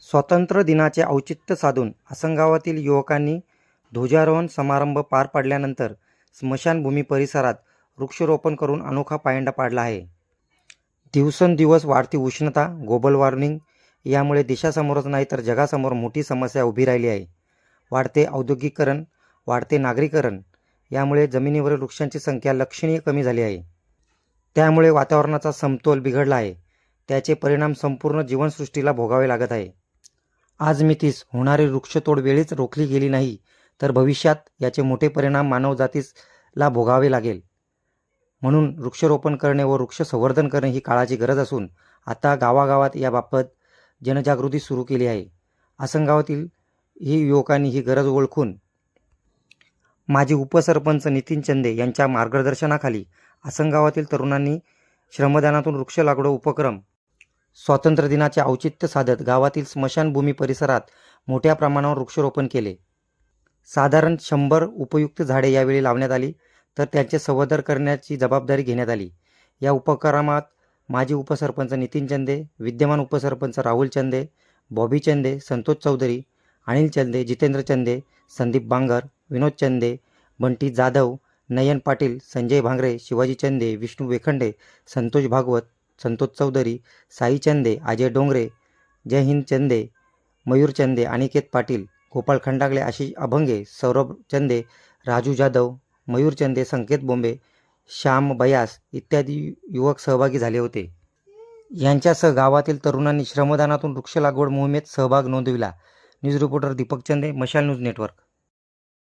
स्वातंत्र्य दिनाचे औचित्य साधून असंगावातील युवकांनी ध्वजारोहण समारंभ पार पाडल्यानंतर स्मशानभूमी परिसरात वृक्षारोपण करून अनोखा पायंडा पाडला आहे. दिवसेंदिवस वाढती उष्णता ग्लोबल वॉर्मिंग यामुळे देशासमोरच नाही तर जगासमोर मोठी समस्या उभी राहिली आहे. वाढते औद्योगिकरण वाढते नागरीकरण यामुळे जमिनीवरील वृक्षांची संख्या लक्षणीय कमी झाली आहे. त्यामुळे वातावरणाचा समतोल बिघडला आहे. त्याचे परिणाम संपूर्ण जीवनसृष्टीला भोगावे लागत आहे. आज मितीस होणारी वृक्षतोड वेळीच रोखली गेली नाही तर भविष्यात याचे मोठे परिणाम मानवजातीसला भोगावे लागेल. म्हणून वृक्षारोपण करणे व वृक्ष संवर्धन करणे ही काळाची गरज असून आता गावागावात याबाबत जनजागृती सुरू केली आहे. आसनगावातील ही युवकांनी ही गरज ओळखून माजी उपसरपंच नितीन चंदे यांच्या मार्गदर्शनाखाली आसनगावातील तरुणांनी श्रमदानातून वृक्ष लागवड उपक्रम स्वातंत्र्य दिनाचे औचित्य साधत गावातील स्मशानभूमी परिसरात मोठ्या प्रमाणावर वृक्षारोपण केले. साधारण शंभर उपयुक्त झाडे यावेळी लावण्यात आली तर त्यांचे संवर्धन करण्याची जबाबदारी घेण्यात आली. या उपक्रमात माजी उपसरपंच नितीन चंदे विद्यमान उपसरपंच राहुल चंदे बॉबी चंदे संतोष चौधरी अनिल चंदे जितेंद्र चंदे संदीप बांगर विनोद चंदे बंटी जाधव नयन पाटील संजय भांगरे शिवाजी चंदे विष्णू वेखंडे संतोष भागवत संतोष चौधरी साई चंदे अजय डोंगरे जय हिंद चंदे मयूर चंदे अनिकेत पाटील गोपाळ खंडागळे आशिष अभंगे सौरभ चंदे राजू जाधव मयूर चंदे संकेत बोंबे श्याम बयास इत्यादी युवक सहभागी झाले होते. यांच्यासह गावातील तरुणांनी श्रमदानातून वृक्ष लागवड मोहिमेत सहभाग नोंदविला. न्यूज रिपोर्टर दीपक चंदे मशाल न्यूज नेटवर्क.